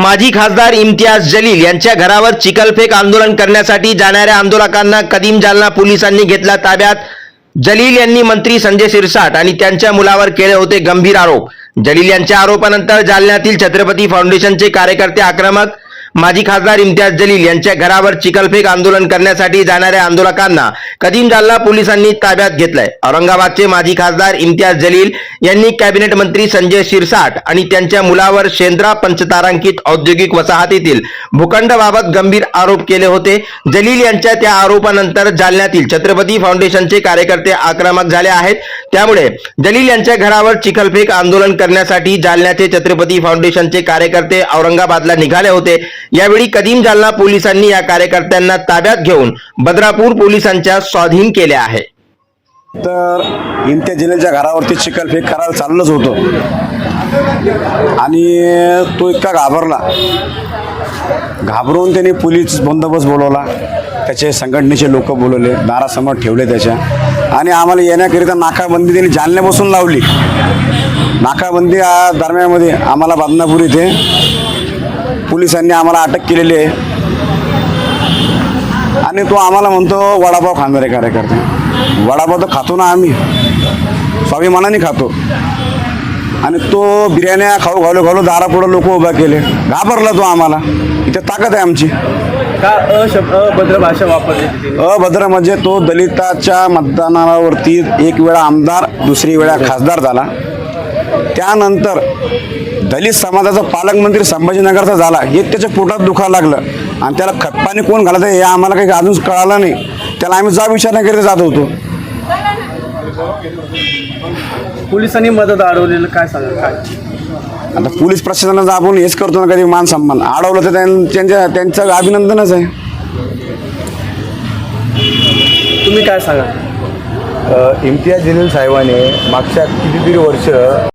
माजी खासदार इम्तियाज जलील यांच्या घरावर चिखलफेक आंदोलन करण्यासाठी जाणाऱ्या आंदोलकांना कदीम जालना पोलिसांनी घेतला ताब्यात. जलील यांनी मंत्री संजय शिरसाट आणि त्यांच्या मुलावर केले होते गंभीर आरोप. जलील यांच्या आरोपानंतर जालन्यातील छत्रपती फाउंडेशनचे कार्यकर्ते आक्रमक माजी खासदार इम्तियाज जलील यांच्या घरावर चिखलफेक आंदोलन करण्यासाठी जाणाऱ्या आंदोलकांना कदीम जालना पोलिसांनी ताब्यात घेतलंय. औरंगाबादचे माजी खासदार इम्तियाज जलील यांनी कॅबिनेट मंत्री संजय शिरसाट आणि त्यांच्या मुलावर शेंद्रा पंचतारांकित औद्योगिक वसाहतीतील भूखंडाबाबत गंभीर आरोप केले होते. जलील यांच्या त्या आरोपानंतर जालन्यातील छत्रपती फाउंडेशनचे कार्यकर्ते आक्रमक झाले आहेत. त्यामुळे जलील यांच्या घरावर चिखलफेक आंदोलन करण्यासाठी जालन्याचे छत्रपती फाउंडेशनचे कार्यकर्ते औरंगाबादला निघाले होते. यावेळी कदीम जालना पोलिसांनी या कार्यकर्त्यांना ताब्यात घेऊन बद्रापूर पोलिसांच्या स्वाधीन केले आहे. तर इमत्या जिल्ह्याच्या घरावरती चिकलफेक करायला चाललंच होतं. आणि तो इतका घाबरला. घाबरून त्याने पोलीस बंदोबस्त बोलवला. त्याचे संघटनेचे लोक बोलवले दारासमोर ठेवले त्याच्या. आणि आम्हाला येण्याकरिता नाकाबंदी त्यांनी जालन्यापासून लावली. नाकाबंदी दरम्यानमध्ये आम्हाला बदनापूर इथे पोलिसांनी आम्हाला अटक केलेली आहे. आणि तो आम्हाला म्हणतो वडापाव खाणारे कार्यकर्ते. वडापाव तर खातो ना आम्ही. स्वाभिमानाने खातो. आणि तो बिर्याण्या खाऊ घालू घालू दारापुढं लोक उभा केले. घाबरला तो आम्हाला. इथे ताकद आहे आमची. का अभद्र भाषा वापरली? अभद्र म्हणजे तो दलिताच्या मतदानावरती एक वेळा आमदार दुसरी वेळा खासदार झाला. त्यानंतर दलित समाजाचा पालकमंत्री संभाजीनगरचा झाला हे त्याच्या पोटात दुखायला लागलं. आणि त्याला खतपाणी कोण घालायचं हे आम्हाला काही अजून कळालं नाही. त्याला आम्ही जा विचारण्याकरिता जात होतो. पोलिसांनी मदत अडवलेलं काय सांगा काय? आता पोलीस प्रशासनाचं आपण हेच करतो ना कधी मान सन्मान. अडवलं तर त्यां- त्यांच्या त्यांचं अभिनंदनच आहे. तुम्ही काय सांगा इम्तियाज जलील साहेबाने मागच्या कितीतरी वर्ष